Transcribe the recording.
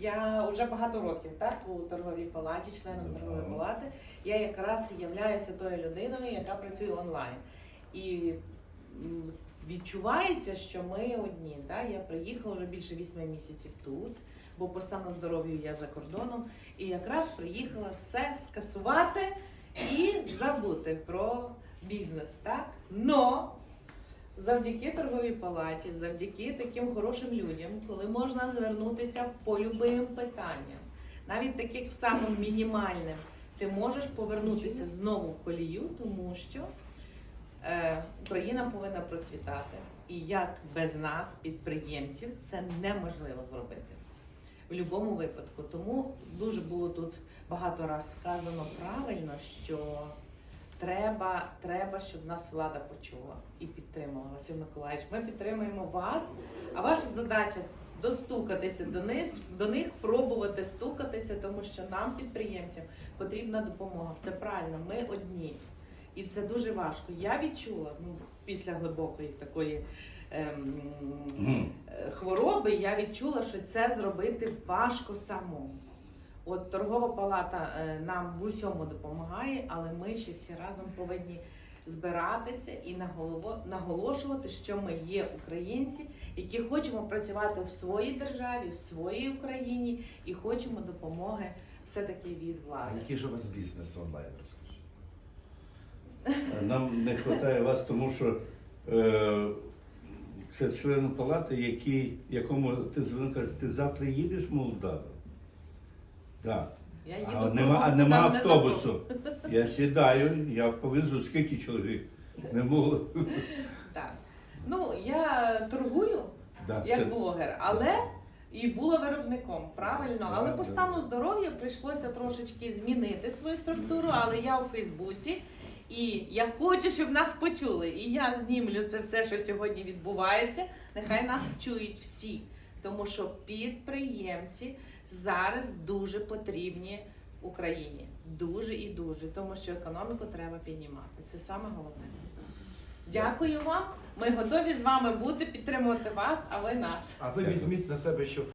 я вже багато років так у торговій палаті, членом торгової палати. Я якраз являюся тою людиною, яка працює онлайн. І відчувається, що ми одні. Да? Я приїхала вже більше вісьми місяців тут, бо по стану здоров'я я за кордоном. І якраз приїхала все скасувати і забути про бізнес. Так? Но завдяки торговій палаті, завдяки таким хорошим людям, коли можна звернутися по любим питанням, навіть таких самим мінімальним, ти можеш повернутися знову в колію, тому що е, Україна повинна процвітати. І як без нас, підприємців, це неможливо зробити в будь-якому випадку. Тому дуже було тут багато раз сказано правильно, що треба, треба, щоб нас влада почула і підтримала Василь Миколаївич. Ми підтримуємо вас, а ваша задача достукатися до них, до них, пробувати стукатися, тому що нам, підприємцям, потрібна допомога. Все правильно, ми одні. І це дуже важко. Я відчула ну, після глибокої такої ем, е, хвороби, я відчула, що це зробити важко самому. От торгова палата е, нам в усьому допомагає, але ми ще всі разом повинні збиратися і наголошувати, що ми є українці, які хочемо працювати в своїй державі, в своїй Україні і хочемо допомоги все-таки від А влади. який же у вас бізнес онлайн, розкажи? Нам не вистачає вас, тому що е, це член палати, який, якому ти дзвонив, каже, ти завтра їдеш в Молдаву? Так. Я їду А нема, а нема там не автобусу. Я сідаю, я повезу, скільки чоловік не було. Так. Ну, я торгую Да, як це- блогер, але і була виробником, правильно. Але Да, по да. стану здоров'я прийшлося трошечки змінити свою структуру, але я у Фейсбуці. І я хочу, щоб нас почули. І я знімлю це все, що сьогодні відбувається. Нехай нас чують всі. Тому що підприємці зараз дуже потрібні Україні. Дуже і дуже. Тому що економіку треба піднімати. Це саме головне. Дякую вам. Ми готові з вами бути, підтримувати вас, а ви нас. А ви візьміть на себе, що